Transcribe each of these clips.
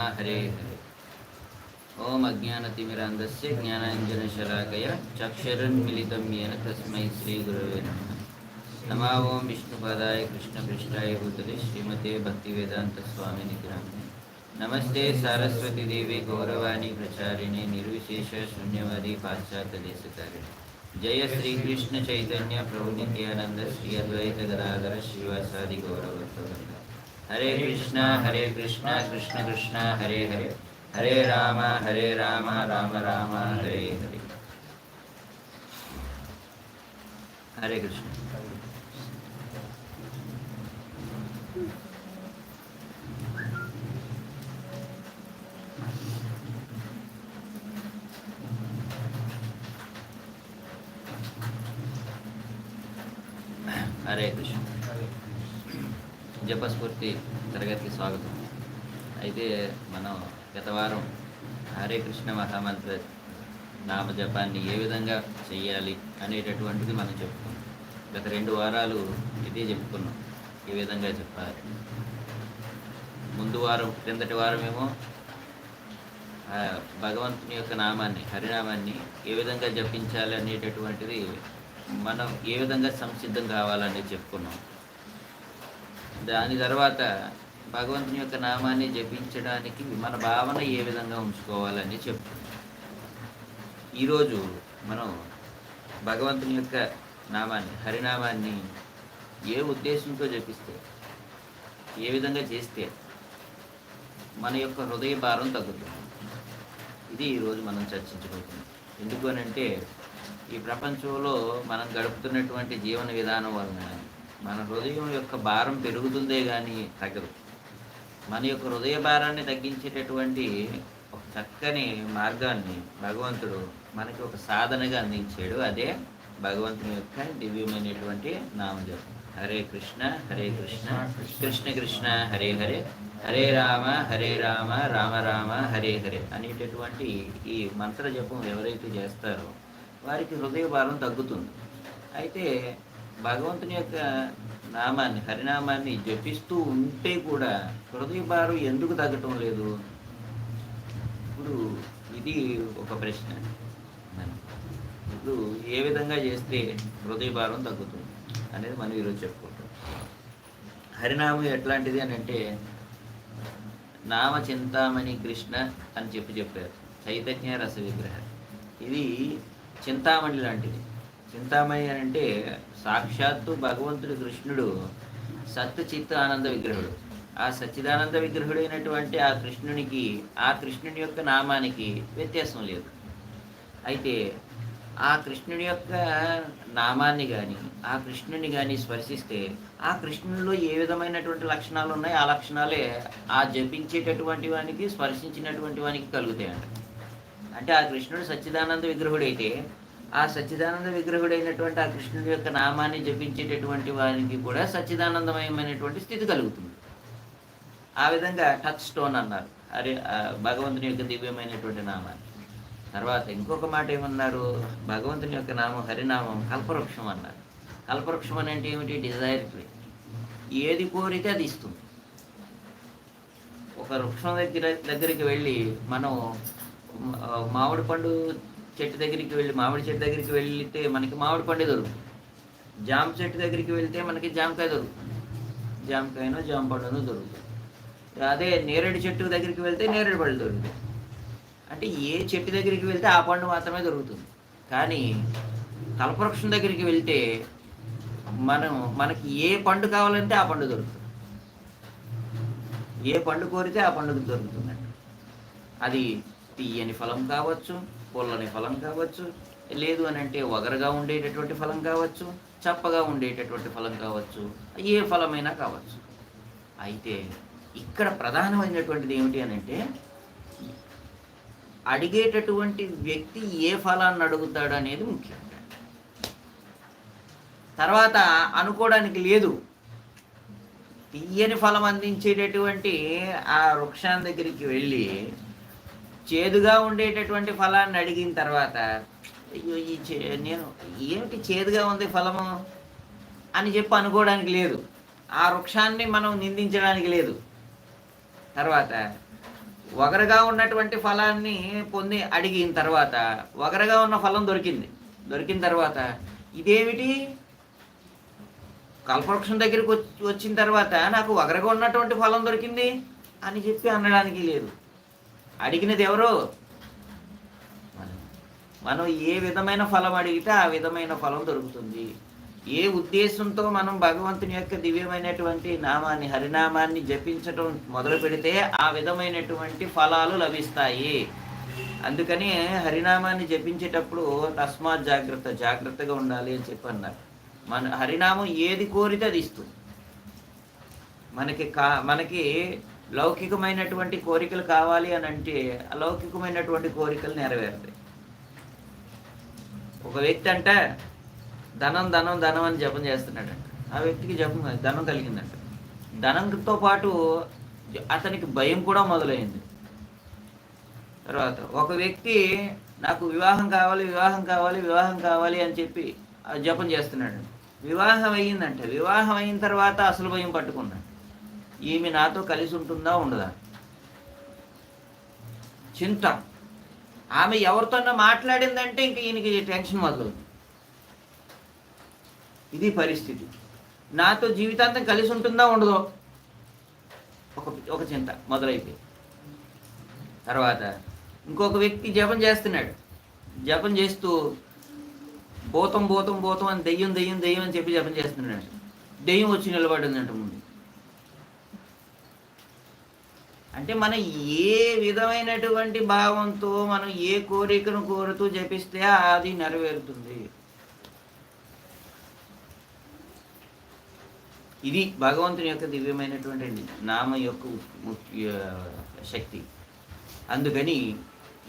ಹರೇ ಹರೇ. ಓಂ ಅಜ್ಞಾನತಿಮಿರಾಂಧಸ್ಯ ಜ್ಞಾನಾಂಜನಶಲಾಕಯ ಚಕ್ಷರನ್ಮಿಲಿತಂ ಯೇನ ತಸ್ಮೈ ಶ್ರೀ ಗುರವೇ ನಮಃ. ನಮಃ ಓಂ ವಿಷ್ಣುಪಾದಾಯ ಕೃಷ್ಣಪೃಷ್ಠಾಯ ಭೂತಲೆ ಶ್ರೀಮತೆ ಭಕ್ತಿವೇದಾಂತ ಸ್ವಾಮಿ ನಿಗ್ರಾಮಿ ನಮಸ್ತೆ ಸಾರಸ್ವತಿ ದೇವಿ ಗೌರವಾಣಿ ಪ್ರಚಾರಿಣೆ ನಿರ್ವಿಶೇಷ ಶೂನ್ಯವಾದಿ ಪಾಶ್ಚಾತ್ಯ ದೇಶಕಾರಿಣಿ. ಜಯ ಶ್ರೀ ಕೃಷ್ಣ ಚೈತನ್ಯ ಪ್ರಭು ನಿತ್ಯಾನಂದ ಶ್ರೀ ಅದ್ವೈತ ಗದಾಧರ ಶ್ರೀವಾಸಾದಿ ಗೌರವ हरे कृष्णा हरे कृष्णा, कृष्ण कृष्णा, हरे हरे। हरे राम हरे राम राम राम, हरे हरे। हरे कृष्ण। हरे कृष्ण। जपस्फूर्ति తరగతికి స్వాగతం. అయితే మనం గత వారం హరే కృష్ణ మహామంత్ర నామ జపాన్ని ఏ విధంగా చేయాలి అనేటటువంటిది మనం చెప్పుకున్నాం. గత రెండు వారాలు ఇదే చెప్పుకున్నాం. ఏ విధంగా చెప్పాలి. ముందు వారం క్రిందటి వారమేమో భగవంతుని యొక్క నామాన్ని హరినామాన్ని ఏ విధంగా జపించాలి అనేటటువంటిది మనం ఏ విధంగా సంసిద్ధం కావాలనేది చెప్పుకున్నాం. దాని తర్వాత భగవంతుని యొక్క నామాన్ని జపించడానికి మన భావన ఏ విధంగా ఉంచుకోవాలని చెప్పు. ఈరోజు మనం భగవంతుని యొక్క నామాన్ని హరినామాన్ని ఏ ఉద్దేశంతో జపిస్తే ఏ విధంగా చేస్తే మన యొక్క హృదయ భారం తగ్గుతుంది? ఇది ఈరోజు మనం చర్చించబోతున్నాం. ఎందుకు అని అంటే ఈ ప్రపంచంలో మనం గడుపుతున్నటువంటి జీవన విధానం వలన మన హృదయం యొక్క భారం పెరుగుతుందే కానీ తగ్గదు. మన యొక్క హృదయ భారాన్ని తగ్గించేటటువంటి ఒక చక్కని మార్గాన్ని భగవంతుడు మనకి ఒక సాధనగా అందించాడు. అదే భగవంతుని యొక్క దివ్యమైనటువంటి నామజపం హరే కృష్ణ హరే కృష్ణ కృష్ణ కృష్ణ హరే హరే హరే రామ హరే రామ రామ రామ హరే హరే అనేటటువంటి ఈ మంత్ర జపం ఎవరైతే చేస్తారో వారికి హృదయ భారం తగ్గుతుంది. అయితే భగవంతుని యొక్క నామాన్ని హరినామాన్ని జపిస్తూ ఉంటే కూడా హృదయ భారం ఎందుకు తగ్గటం లేదు? ఇప్పుడు ఇది ఒక ప్రశ్న. ఇప్పుడు ఏ విధంగా చేస్తే హృదయ భారం తగ్గుతుంది అనేది మనం ఈరోజు చెప్పుకుంటాం. హరినామం ఎట్లాంటిది అని అంటే నామ చింతామణి కృష్ణ అని చెప్పి చెప్పారు. చైతన్య రస విగ్రహ ఇది చింతామణి లాంటిది. చింతామణి అని అంటే సాక్షాత్తు భగవంతుడు కృష్ణుడు సత్ చిత్త ఆనంద విగ్రహుడు. ఆ సచ్చిదానంద విగ్రహుడైనటువంటి ఆ కృష్ణునికి ఆ కృష్ణుని యొక్క నామానికి వ్యత్యాసం లేదు. అయితే ఆ కృష్ణుని యొక్క నామాన్ని కానీ ఆ కృష్ణుని కానీ స్పర్శిస్తే ఆ కృష్ణునిలో ఏ విధమైనటువంటి లక్షణాలు ఉన్నాయి ఆ లక్షణాలే ఆ జపించేటటువంటి వానికి స్పర్శించినటువంటి వానికి కలుగుతాయంట. అంటే ఆ కృష్ణుడు సచ్చిదానంద విగ్రహుడైతే ఆ సచ్చిదానంద విగ్రహుడైనటువంటి ఆ కృష్ణుడి యొక్క నామాన్ని జపించేటటువంటి వారికి కూడా సచ్చిదానందమయమైనటువంటి స్థితి కలుగుతుంది. ఆ విధంగా టచ్ స్టోన్ అన్నారు. అరే భగవంతుని యొక్క దివ్యమైనటువంటి నామాన్ని. తర్వాత ఇంకొక మాట ఏమన్నారు? భగవంతుని యొక్క నామం హరినామం కల్పవృక్షం అన్నారు. కల్పవృక్షం అని అంటే ఏమిటి? Desire tree. ఏది కోరితే అది ఇస్తుంది. ఒక వృక్షం దగ్గర దగ్గరికి వెళ్ళి మనం మామిడి పండు చెట్టు దగ్గరికి వెళ్ళి మామిడి చెట్టు దగ్గరికి వెళ్తే మనకి మామిడి పండు దొరుకుతుంది జామ చెట్టు దగ్గరికి వెళ్తే మనకి జామకాయ దొరుకుతుంది జామకాయనో జామ పండునో దొరుకుతుంది అదే నేరేడు చెట్టు దగ్గరికి వెళ్తే నేరేడు పళ్ళు దొరుకుతాయి అంటే ఏ చెట్టు దగ్గరికి వెళ్తే ఆ పండు మాత్రమే దొరుకుతుంది. కానీ కల్పవృక్షం దగ్గరికి వెళ్తే మనం మనకి ఏ పండు కావాలంటే ఆ పండు దొరుకుతుంది. ఏ పండు కోరితే ఆ పండుగ దొరుకుతుందండి అది తీయని ఫలం కావచ్చు పుల్లని ఫలం కావచ్చు లేదు అని అంటే వగరగా ఉండేటటువంటి ఫలం కావచ్చు చప్పగా ఉండేటటువంటి ఫలం కావచ్చు ఏ ఫలమైనా కావచ్చు. అయితే ఇక్కడ ప్రధానమైనటువంటిది ఏమిటి అని అంటే అడిగేటటువంటి వ్యక్తి ఏ ఫలాన్ని అడుగుతాడు అనేది ముఖ్యం. తర్వాత అనుకోవడానికి లేదు. తీయని ఫలం అందించేటటువంటి ఆ వృక్షాన్ని దగ్గరికి వెళ్ళి చేదుగా ఉండేటటువంటి ఫలాన్ని అడిగిన తర్వాత అయ్యో ఈ చే నేను ఏమిటి చేదుగా ఉంది ఫలము అని చెప్పి అనుకోవడానికి లేదు. ఆ వృక్షాన్ని మనం నిందించడానికి లేదు. తర్వాత వగరగా ఉన్నటువంటి ఫలాన్ని పొంది అడిగిన తర్వాత వగరగా ఉన్న ఫలం దొరికింది. దొరికిన తర్వాత ఇదేమిటి? కల్పవృక్షం దగ్గరికి వచ్చి వచ్చిన తర్వాత నాకు వగరగా ఉన్నటువంటి ఫలం దొరికింది అని చెప్పి అనడానికి లేదు. అడిగినది ఎవరు? మనం. ఏ విధమైన ఫలం అడిగితే ఆ విధమైన ఫలం దొరుకుతుంది. ఏ ఉద్దేశంతో మనం భగవంతుని యొక్క దివ్యమైనటువంటి నామాన్ని హరినామాన్ని జపించటం మొదలు పెడితే ఆ విధమైనటువంటి ఫలాలు లభిస్తాయి. అందుకని హరినామాన్ని జపించేటప్పుడు తస్మాత్ జాగ్రత్త జాగ్రత్తగా ఉండాలి అని చెప్పి అన్నారు. మన హరినామం ఏది కోరితే అది ఇస్తుంది. మనకి కా మనకి లౌకికమైనటువంటి కోరికలు కావాలి అని అంటే అలౌకికమైనటువంటి కోరికలు నెరవేరుతాయి. ఒక వ్యక్తి అంట ధనం ధనం ధనం అని జపం చేస్తున్నాడంట. ఆ వ్యక్తికి జపం ధనం కలిగిందంట. ధనంతో పాటు అతనికి భయం కూడా మొదలైంది. తర్వాత ఒక వ్యక్తి నాకు వివాహం కావాలి వివాహం కావాలి వివాహం కావాలి అని చెప్పి జపం చేస్తున్నాడు వివాహం అయ్యిందంట. వివాహం అయిన తర్వాత అసలు భయం పట్టుకున్నాడు ఈమె నాతో కలిసి ఉంటుందా ఉండదా? చింత. ఆమె ఎవరితోనో మాట్లాడిందంటే ఇంక ఈయనకి టెన్షన్ మొదలవుతుంది. ఇది పరిస్థితి. నాతో జీవితాంతం కలిసి ఉంటుందా ఉండదో? ఒక ఒక చింత మొదలైపోయింది. తర్వాత ఇంకొక వ్యక్తి జపం చేస్తున్నాడు. జపం చేస్తూ భూతం భూతం భూతం అని దెయ్యం దెయ్యం దెయ్యం అని చెప్పి జపం చేస్తున్నాడు. దెయ్యం వచ్చి నిలబడిందంట ముందు. అంటే మనం ఏ విధమైనటువంటి భావంతో మనం ఏ కోరికను కోరుతూ జపిస్తే అది నెరవేరుతుంది. ఇది భగవంతుని యొక్క దివ్యమైనటువంటి నామ యొక్క ముఖ్య శక్తి. అందుకని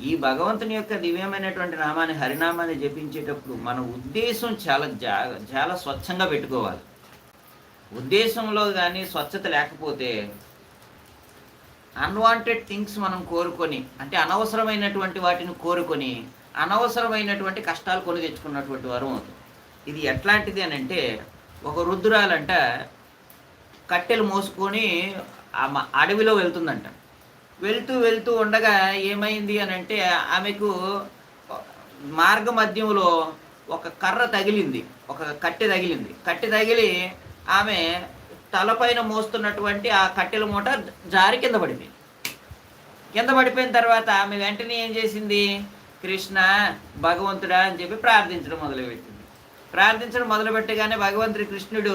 ఈ భగవంతుని యొక్క దివ్యమైనటువంటి నామాన్ని హరినామాన్ని జపించేటప్పుడు మన ఉద్దేశం చాలా జా చాలా స్వచ్ఛంగా పెట్టుకోవాలి. ఉద్దేశంలో కానీ స్వచ్ఛత లేకపోతే అన్వాంటెడ్ థింగ్స్ మనం కోరుకొని అంటే అనవసరమైనటువంటి వాటిని కోరుకొని అనవసరమైనటువంటి కష్టాలు కొని తెచ్చుకున్నటువంటి వరం అవుతుంది ఇది ఎట్లాంటిది అని అంటే ఒక రుద్రాలంట కట్టెలు మోసుకొని అడవిలో వెళ్తుందంట. వెళ్తూ వెళ్తూ ఉండగా ఏమైంది అని అంటే ఆమెకు మార్గ మధ్యంలో ఒక కర్ర తగిలింది ఒక కట్టె తగిలింది. కట్టె తగిలి ఆమె తలపైన మోస్తున్నటువంటి ఆ కట్టెల మూట జారి కింద పడిపోయింది కింద పడిపోయిన తర్వాత ఆమె వెంటనే ఏం చేసింది? కృష్ణ భగవంతుడా అని చెప్పి ప్రార్థించడం మొదలుపెట్టింది. ప్రార్థించడం మొదలుపెట్టగానే భగవంతుడి కృష్ణుడు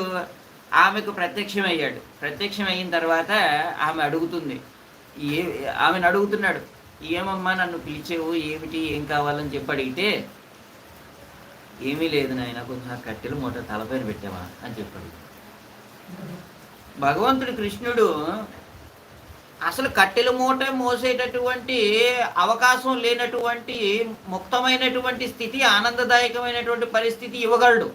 ఆమెకు ప్రత్యక్షమయ్యాడు. ప్రత్యక్షం అయిన తర్వాత ఆమె అడుగుతుంది ఏ ఆమెను అడుగుతున్నాడు ఏమమ్మా నన్ను పిలిచేవు? ఏమిటి? ఏం కావాలని చెప్పి అడిగితే ఏమీ లేదు నాయన కొంచెం కట్టెలు కట్టెల మూట తలపైన పెట్టావా? అని చెప్పాడు భగవంతుడు కృష్ణుడు అసలు కట్టెల మూట మోసేటటువంటి అవకాశం లేనటువంటి ముక్తమైనటువంటి స్థితి ఆనందదాయకమైనటువంటి పరిస్థితి ఇవ్వగలడు.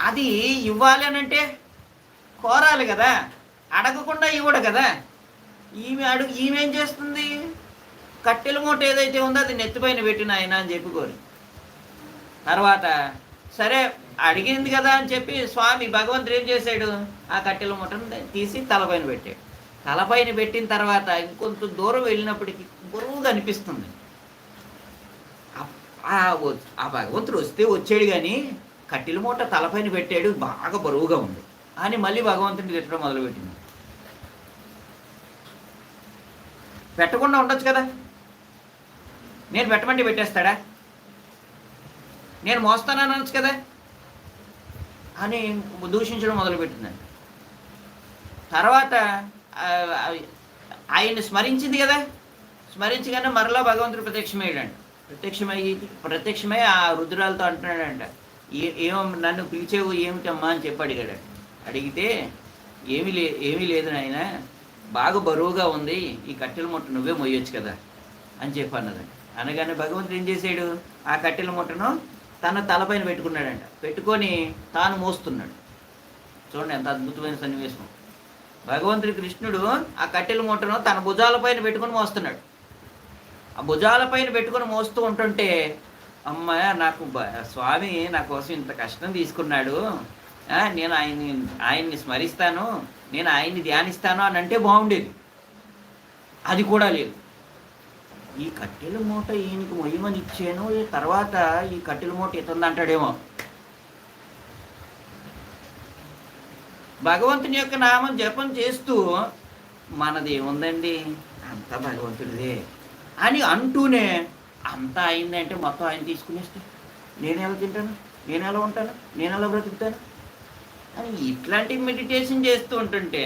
అది ఇవ్వాలి అని అంటే కోరాలి కదా. అడగకుండా ఇవ్వడు కదా. ఈమె అడుగు ఈమెం చేస్తుంది? కట్టెల మూట ఏదైతే ఉందో అది నెత్తిపైన పెట్టిన ఆయన అని చెప్పుకోరు తర్వాత సరే అడిగింది కదా అని చెప్పి స్వామి భగవంతుడు ఏం చేశాడు? ఆ కట్టెల మూటను తీసి తలపైన పెట్టాడు. తలపైన పెట్టిన తర్వాత ఇంకొంత దూరం వెళ్ళినప్పటికీ బరువుగా అనిపిస్తుంది. ఆ- ఆ భగవంతుడు వస్తే వచ్చాడు కానీ కట్టెల మూట తలపైన పెట్టాడు బాగా బరువుగా ఉంది. అని మళ్ళీ భగవంతుడిని తిట్టడం మొదలుపెట్టింది. పెట్టకుండా ఉండొచ్చు కదా? నేను పెట్టమంటే పెట్టేస్తాడా? నేను మోస్తానని అనొచ్చు కదా? అని దూషించడం మొదలుపెట్టిందండి. తర్వాత ఆయన్ని స్మరించింది కదా? స్మరించగానే మరలా భగవంతుడు ప్రత్యక్షమయ్యాడండి. ప్రత్యక్షమయ్యి ప్రత్యక్షమై ఆ రుద్రాలతో అంటున్నాడంట. ఏం నన్ను పిలిచేవు ఏమిటమ్మా? అని చెప్పి అడిగాడు అడిగితే ఏమీ లే ఏమీ లేదు నాయన. బాగా బరువుగా ఉంది. ఈ కట్టెల ముట్ట నువ్వే మొయ్యొచ్చు కదా? అని చెప్పి అన్నదండి. అనగానే భగవంతుడు ఏం చేశాడు? ఆ కట్టెల ముట్టను తన తలపైన పెట్టుకున్నాడంట. పెట్టుకొని తాను మోస్తున్నాడు. చూడండి ఎంత అద్భుతమైన సన్నివేశం. భగవంతుడి కృష్ణుడు ఆ కట్టెల మూటను తన భుజాలపైన పెట్టుకొని మోస్తున్నాడు. ఆ భుజాలపైన పెట్టుకొని మోస్తూ ఉంటుంటే అమ్మ నాకు స్వామి నా కోసం ఇంత కష్టం తీసుకున్నాడు. నేను ఆయన్ని ఆయన్ని స్మరిస్తాను. నేను ఆయన్ని ధ్యానిస్తాను అని అంటే బాగుండేది. అది కూడా లేదు. ఈ కట్టెల మూట ఈయనకి మొయ్యమని ఇచ్చాను ఈ తర్వాత ఈ కట్టెల మూట ఇతంది అంటాడేమో భగవంతుని యొక్క నామం జపం చేస్తూ మనది ఏముందండి అంతా భగవంతుడిదే అని అంటూనే అంతా అయిందంటే మొత్తం ఆయన తీసుకునేస్తే నేను ఎలా తింటాను? నేను ఎలా ఉంటాను? నేను ఎలా బ్రతుకుతాను? అని ఇట్లాంటి మెడిటేషన్ చేస్తూ ఉంటుంటే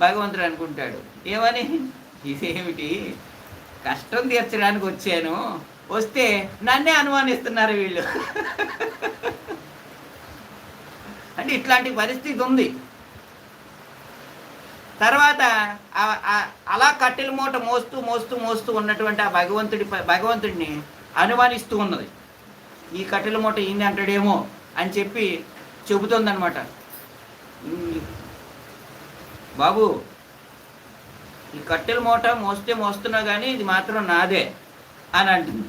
భగవంతుడు అనుకుంటాడు ఏమని? ఇదేమిటి? కష్టం తీర్చడానికి వచ్చాను. వస్తే నన్నే అనుమానిస్తున్నారు వీళ్ళు. అంటే ఇట్లాంటి పరిస్థితి ఉంది. తర్వాత అలా కట్టెల మూట మోస్తూ మోస్తూ మోస్తూ ఉన్నటువంటి ఆ భగవంతుడి భగవంతుడిని అనుమానిస్తూ ఉన్నది. ఈ కట్టెల మూట ఈయన అంటాడేమో అని చెప్పి చెబుతుందనమాట బాబు ఈ కట్టెల మూట మోస్తే మోస్తున్నా కానీ ఇది మాత్రం నాదే అని అంటుంది.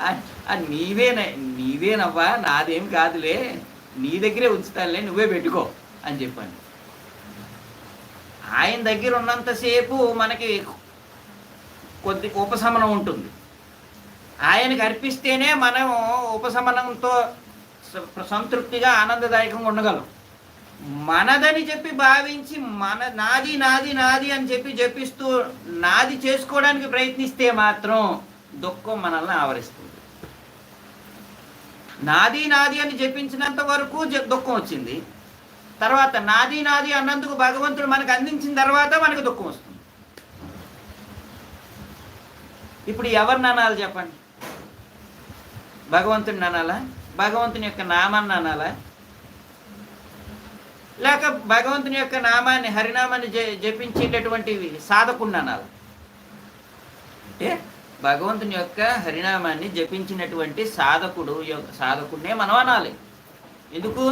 "ఆ- నీవేనే నీవేనవ్వా నాదేం కాదులే నీ దగ్గరే ఉంచుతానులే నువ్వే పెట్టుకో అని చెప్పాను ఆయన దగ్గర ఉన్నంతసేపు మనకి కొద్ది ఉపశమనం ఉంటుంది. ఆయనకి అర్పిస్తేనే మనం ఉపశమనంతో సంతృప్తిగా ఆనందదాయకంగా ఉండగలం. మనదని చెప్పి భావించి మన నాది నాది నాది అని చెప్పి జపిస్తూ నాది చేసుకోవడానికి ప్రయత్నిస్తే మాత్రం దుఃఖం మనల్ని ఆవరిస్తుంది. నాది నాది అని జపించినంత వరకు జ- దుఃఖం వచ్చింది. తర్వాత నాది నాది అన్నందుకు భగవంతుడు మనకు అందించిన తర్వాత మనకు దుఃఖం వస్తుంది. ఇప్పుడు ఎవరిని అనాలి చెప్పండి? భగవంతుడిని అనాలా? భగవంతుని యొక్క నామాన్ని అనాలా? లేక భగవంతుని యొక్క నామాన్ని హరినామాన్ని జ- జపించేటటువంటి అంటే భగవంతుని యొక్క హరినామాన్ని జపించినటువంటి సాధకుడు యొక్క సాధకుడినే మనం అనాలి. ఎందుకు?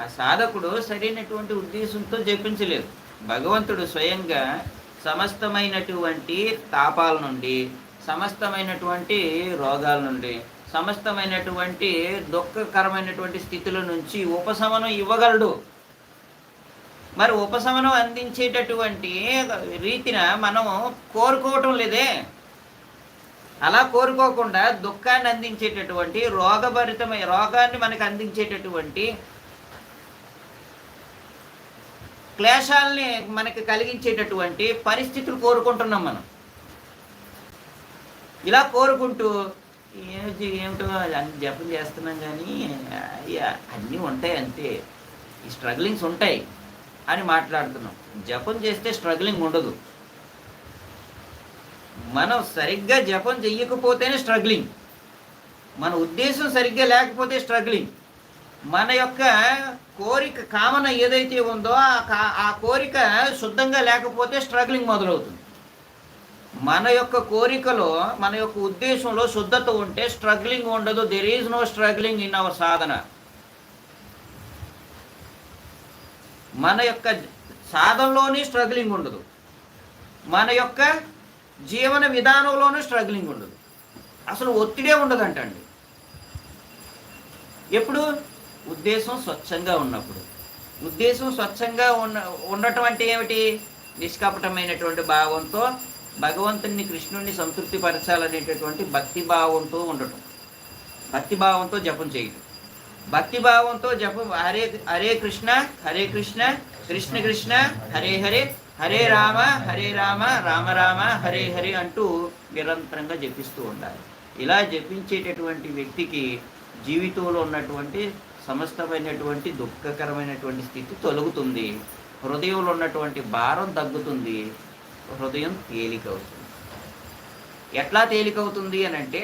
ఆ సాధకుడు సరైనటువంటి ఉద్దేశంతో జపించలేదు. భగవంతుడు స్వయంగా సమస్తమైనటువంటి తాపాల నుండి సమస్తమైనటువంటి రోగాల నుండి సమస్తమైనటువంటి దుఃఖకరమైనటువంటి స్థితుల నుంచి ఉపశమనం ఇవ్వగలడు. మరి ఉపశమనం అందించేటటువంటి రీతిన మనం కోరుకోవటం లేదే. అలా కోరుకోకుండా దుఃఖాన్ని అందించేటటువంటి రోగభరితమైన రోగాన్ని మనకు అందించేటటువంటి క్లేశాలని మనకి కలిగించేటటువంటి పరిస్థితులు కోరుకుంటున్నాం మనం. ఇలా కోరుకుంటూ ఏమిటి ఏమిటో అన్ని జపం చేస్తున్నాం కానీ అయ్యా అన్నీ ఉంటాయి అంతే ఈ స్ట్రగ్లింగ్స్ ఉంటాయి. అని మాట్లాడుతున్నాం. జపం చేస్తే స్ట్రగ్లింగ్ ఉండదు. మనం సరిగ్గా జపం చెయ్యకపోతేనే స్ట్రగ్లింగ్. మన ఉద్దేశం సరిగ్గా లేకపోతే స్ట్రగ్లింగ్. మన యొక్క కోరిక కామన ఏదైతే ఉందో ఆ కా- ఆ కోరిక శుద్ధంగా లేకపోతే స్ట్రగ్లింగ్ మొదలవుతుంది. మన యొక్క కోరికలో మన యొక్క ఉద్దేశంలో శుద్ధత ఉంటే స్ట్రగ్లింగ్ ఉండదు. There is no struggling in our sadhana మన యొక్క సాధనలోనే స్ట్రగ్లింగ్ ఉండదు. మన యొక్క జీవన విధానంలోనూ స్ట్రగ్లింగ్ ఉండదు. అసలు ఒత్తిడే ఉండదంటండి. ఎప్పుడు? ఉద్దేశం స్వచ్ఛంగా ఉన్నప్పుడు. ఉద్దేశం స్వచ్ఛంగా ఉన్న ఉండటం అంటే ఏమిటి? నిష్కపటమైనటువంటి భావంతో భగవంతుని కృష్ణుడిని సంతృప్తి పరచాలనేటటువంటి భక్తి భావంతో ఉండటం. భక్తి భావంతో జపం చేయటం. భక్తి భావంతో జపం. హరే హరే కృష్ణ హరే కృష్ణ కృష్ణ కృష్ణ హరే హరే హరే రామ హరే రామ రామ రామ హరే హరే అంటూ నిరంతరంగా జపిస్తూ ఉండాలి. ఇలా జపించేటటువంటి వ్యక్తికి జీవితంలో ఉన్నటువంటి సమస్తమైనటువంటి దుఃఖకరమైనటువంటి స్థితి తొలగుతుంది. హృదయంలో ఉన్నటువంటి భారం తగ్గుతుంది. హృదయం తేలికవుతుంది. ఎట్లా తేలికవుతుంది అని అంటే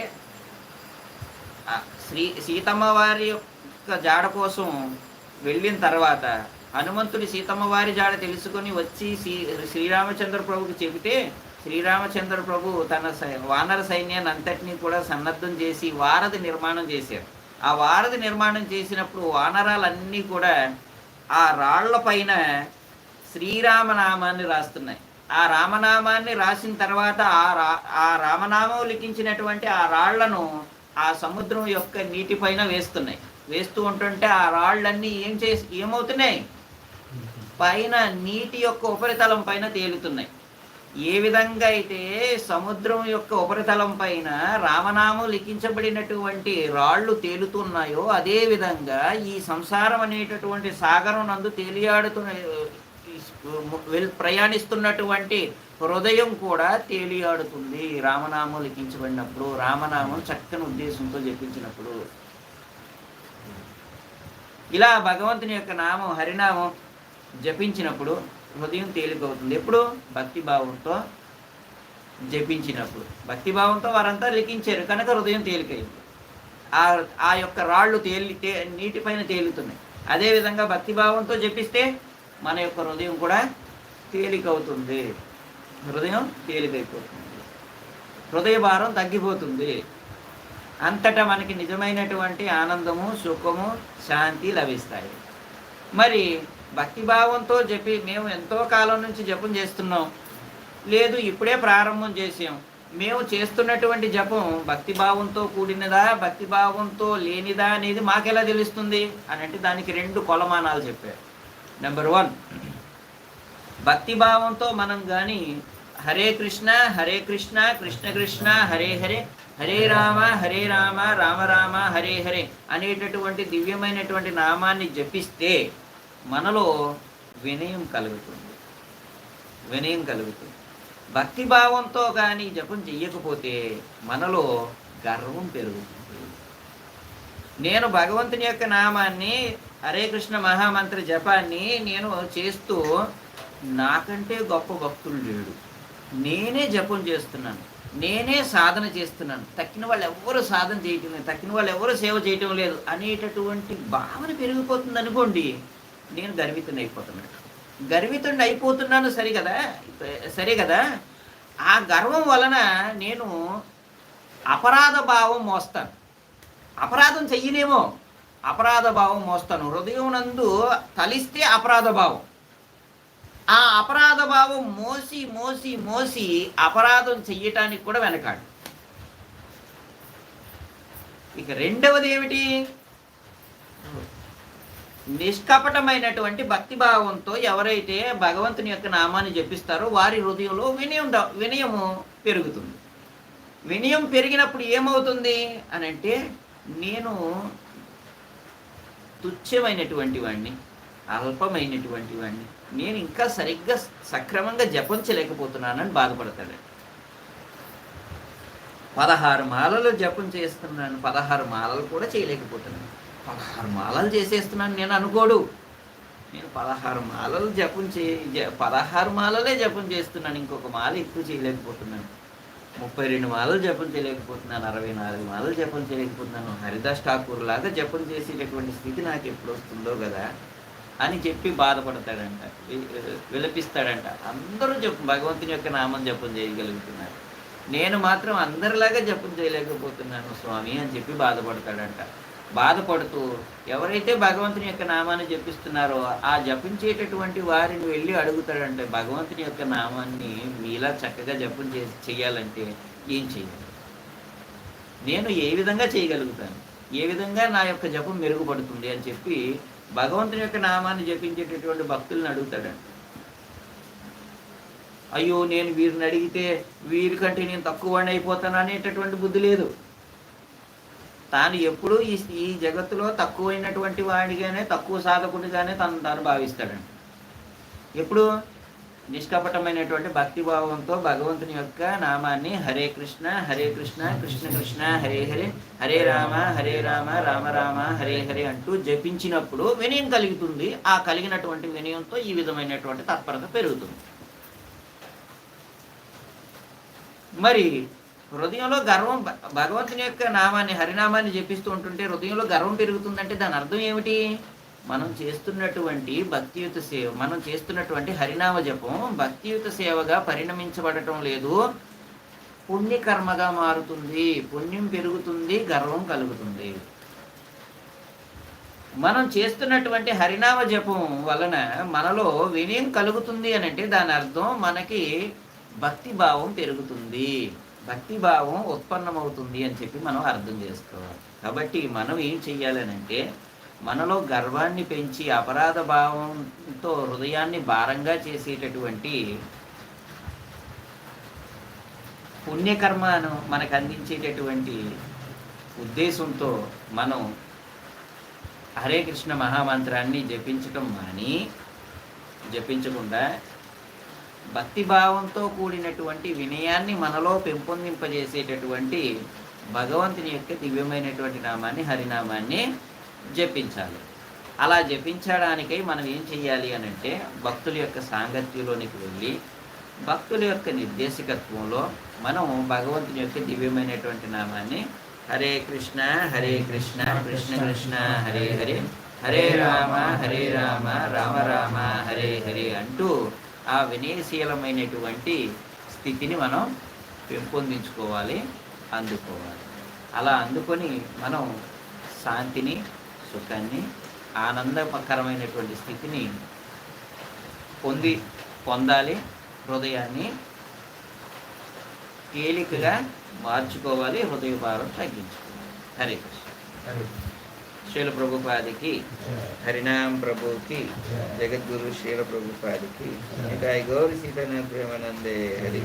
శ్రీ సీతమ్మ వారి యొక్క జాడ కోసం వెళ్ళిన తర్వాత హనుమంతుడి సీతమ్మ వారి జాడ తెలుసుకొని వచ్చి శ్రీ శ్రీరామచంద్ర ప్రభుకి చెబితే శ్రీరామచంద్ర ప్రభు తన సై- వానర సైన్యాన్ని అంతటినీ కూడా సన్నద్ధం చేసి వారధి నిర్మాణం చేశారు. ఆ వారధి నిర్మాణం చేసినప్పుడు వానరాలన్నీ కూడా ఆ రాళ్ళ పైన శ్రీరామనామాన్ని రాస్తున్నాయి. ఆ రామనామాన్ని రాసిన తర్వాత ఆ రా ఆ రామనామం లిఖించినటువంటి ఆ రాళ్ళను ఆ సముద్రం యొక్క నీటిపైన వేస్తున్నాయి. వేస్తూ ఉంటుంటే ఆ రాళ్ళన్నీ ఏం చేసి ఏమవుతున్నాయి? పైన నీటి యొక్క ఉపరితలం పైన తేలుతున్నాయి. ఏ విధంగా అయితే సముద్రం యొక్క ఉపరితలం పైన రామనామం లిఖించబడినటువంటి రాళ్ళు తేలుతున్నాయో అదే విధంగా ఈ సంసారం అనేటటువంటి సాగరం నందు తేలియాడుతున్న ప్రయాణిస్తున్నటువంటి హృదయం కూడా తేలియాడుతుంది. రామనామం లిఖించబడినప్పుడు రామనామం చక్కని ఉద్దేశంతో జపించినప్పుడు. ఇలా భగవంతుని యొక్క నామం హరినామం జపించినప్పుడు హృదయం తేలికవుతుంది. ఎప్పుడు? భక్తిభావంతో జపించినప్పుడు. భక్తిభావంతో వారంతా లిఖించారు కనుక హృదయం తేలికైంది. ఆ ఆ యొక్క రాళ్ళు తేలి తే నీటిపైన తేలుతున్నాయి. అదేవిధంగా భక్తిభావంతో జపిస్తే మన యొక్క హృదయం కూడా తేలికవుతుంది. హృదయం తేలికైపోతుంది. హృదయ భారం తగ్గిపోతుంది. అంతటా మనకి నిజమైనటువంటి ఆనందము సుఖము శాంతి లభిస్తాయి. మరి భక్తిభావంతో చెప్పి మేము ఎంతో కాలం నుంచి జపం చేస్తున్నాం. లేదు ఇప్పుడే ప్రారంభం చేసాం మేము చేస్తున్నటువంటి జపం భక్తిభావంతో కూడినదా భక్తిభావంతో లేనిదా అనేది మాకెలా తెలుస్తుంది? అని అంటే దానికి రెండు కొలమానాలు చెప్పారు. నెంబర్ వన్ భక్తిభావంతో మనం కానీ హరే కృష్ణ హరే కృష్ణ కృష్ణ కృష్ణ హరే హరే హరే రామ హరే రామ రామ రామ హరే హరే అనేటటువంటి దివ్యమైనటువంటి నామాన్ని జపిస్తే మనలో వినయం కలుగుతుంది. వినయం కలుగుతుంది. భక్తిభావంతో కానీ జపం చెయ్యకపోతే మనలో గర్వం పెరుగుతుంది. నేను భగవంతుని యొక్క నామాన్ని హరే కృష్ణ మహామంత్ర జపాన్ని నేను చేస్తూ నాకంటే గొప్ప భక్తులు లేడు. నేనే జపం చేస్తున్నాను. నేనే సాధన చేస్తున్నాను. తక్కిన వాళ్ళు ఎవరు సాధన చేయటం లేదు. తక్కిన వాళ్ళు ఎవరు సేవ చేయటం లేదు అనేటటువంటి భావన పెరిగిపోతుంది అనుకోండి నేను గర్వితుని అయిపోతున్నాను. గర్వితుడిని అయిపోతున్నాను సరి కదా? సరే కదా? ఆ గర్వం వలన నేను అపరాధ భావం మోస్తాను. అపరాధం చెయ్యలేమో. అపరాధ భావం మోస్తాను. హృదయం నందు తలిస్తే అపరాధ భావం. ఆ అపరాధ భావం మోసి మోసి మోసి అపరాధం చెయ్యటానికి కూడా వెనకాడు. ఇక రెండవది ఏమిటి? నిష్కపటమైనటువంటి భక్తి భావంతో ఎవరైతే భగవంతుని యొక్క నామాన్ని జపిస్తారో వారి హృదయంలో వినయం వినయము పెరుగుతుంది. వినయం పెరిగినప్పుడు ఏమవుతుంది? అని అంటే నేను తుచ్చమైనటువంటి వాడిని అల్పమైనటువంటివన్నీ. నేను ఇంకా సరిగ్గా సక్రమంగా జపించలేకపోతున్నానని బాధపడతాడు. పదహారు మాలలు జపం చేస్తున్నాను. పదహారు మాలలు కూడా చేయలేకపోతున్నాను. పదహారు మాలలు చేసేస్తున్నాను నేను అనుకోడు. నేను పదహారు మాలలు జపం చే జ- పదహారు మాలలే జపం చేస్తున్నాను. ఇంకొక మాల ఎక్కువ చేయలేకపోతున్నాను. ముప్పై రెండు మాలలు జపం చేయలేకపోతున్నాను. అరవై నాలుగు మాలలు జపం చేయలేకపోతున్నాను. హరిదాస్ ఠాకూర్ లాగా జపం చేసేటటువంటి స్థితి నాకు ఎప్పుడు వస్తుందో కదా. అని చెప్పి బాధపడతాడంట. విలపిస్తాడంట. అందరూ జపం భగవంతుని యొక్క నామం జపం చేయగలుగుతున్నారు. నేను మాత్రం అందరిలాగా జపం చేయలేకపోతున్నాను స్వామి అని చెప్పి బాధపడతాడంట. బాధపడుతూ ఎవరైతే భగవంతుని యొక్క నామాన్ని జపిస్తున్నారో ఆ జపించేటటువంటి వారిని వెళ్ళి అడుగుతాడంటే భగవంతుని యొక్క నామాన్ని మీలా చక్కగా జపం చే చేయాలంటే ఏం చేయాలి నేను ఏ విధంగా చేయగలుగుతాను? ఏ విధంగా నా యొక్క జపం మెరుగుపడుతుంది? అని చెప్పి భగవంతుని యొక్క నామాన్ని జపించేటటువంటి భక్తులను అడుగుతాడంట. అయ్యో నేను వీరిని అడిగితే వీరికంటే నేను తక్కువ అయిపోతాను అనేటటువంటి బుద్ధి లేదు. తాను ఎప్పుడూ ఈ ఈ జగత్తులో తక్కువైనటువంటి వాడిగానే తక్కువ సాధకుడిగానే తను తాను భావిస్తాడండి ఎప్పుడు? నిష్కపటమైనటువంటి భక్తి భావంతో భగవంతుని యొక్క నామాన్ని హరే కృష్ణ హరే కృష్ణ కృష్ణ కృష్ణ హరే హరే హరే రామ హరే రామ రామ రామ హరే హరే అంటూ జపించినప్పుడు వినయం కలుగుతుంది. ఆ కలిగినటువంటి వినయంతో ఈ విధమైనటువంటి తత్పరత పెరుగుతుంది. మరి హృదయంలో గర్వం భగవంతుని యొక్క నామాన్ని హరినామాన్ని జపిస్తూ ఉంటుంటే హృదయంలో గర్వం పెరుగుతుందంటే దాని అర్థం ఏమిటి? మనం చేస్తున్నటువంటి భక్తియుత సేవ మనం చేస్తున్నటువంటి హరినామ జపం భక్తియుత సేవగా పరిణమించబడటం లేదు. పుణ్యకర్మగా మారుతుంది పుణ్యం పెరుగుతుంది గర్వం కలుగుతుంది. మనం చేస్తున్నటువంటి హరినామ జపం వలన మనలో వినయం కలుగుతుంది అని అంటే దాని అర్థం మనకి భక్తి భావం పెరుగుతుంది భక్తి భావం ఉత్పన్నమవుతుంది అని చెప్పి మనం అర్థం చేసుకోవాలి. కాబట్టి మనం ఏం చెయ్యాలనంటే మనలో గర్వాన్ని పెంచి అపరాధ భావంతో హృదయాన్ని భారంగా చేసేటటువంటి పుణ్యకర్మను మనకు అందించేటటువంటి ఉద్దేశంతో మనం హరే కృష్ణ మహామంత్రాన్ని జపించటం మాని జపించకుండా భక్తిభావంతో కూడినటువంటి వినయాన్ని మనలో పెంపొందింపజేసేటటువంటి భగవంతుని యొక్క దివ్యమైనటువంటి నామాన్ని హరినామాన్ని జపించాలి. అలా జపించడానికై మనం ఏం చెయ్యాలి అని అంటే భక్తుల యొక్క సాంగత్యంలోనికి వెళ్ళి భక్తుల యొక్క నిర్దేశకత్వంలో మనం భగవంతుని యొక్క దివ్యమైనటువంటి నామాన్ని హరే కృష్ణ హరే కృష్ణ కృష్ణ కృష్ణ హరే హరే హరే రామ హరే రామ రామ రామ హరే హరే అంటూ ఆ వినయశీలమైనటువంటి స్థితిని మనం పెంపొందించుకోవాలి అందుకోవాలి. అలా అందుకొని మనం శాంతిని సుఖాన్ని ఆనందకరమైనటువంటి స్థితిని పొంది పొందాలి హృదయాన్ని తేలికగా మార్చుకోవాలి హృదయ భారం తగ్గించుకోవాలి. హరే కృష్ణ. శీల ప్రభుపాదికి హరినామ్ ప్రభుకి జగద్గురు శీల ప్రభుపాదికి ఇంకా గౌరి సీతన ప్రేమానందే హరి.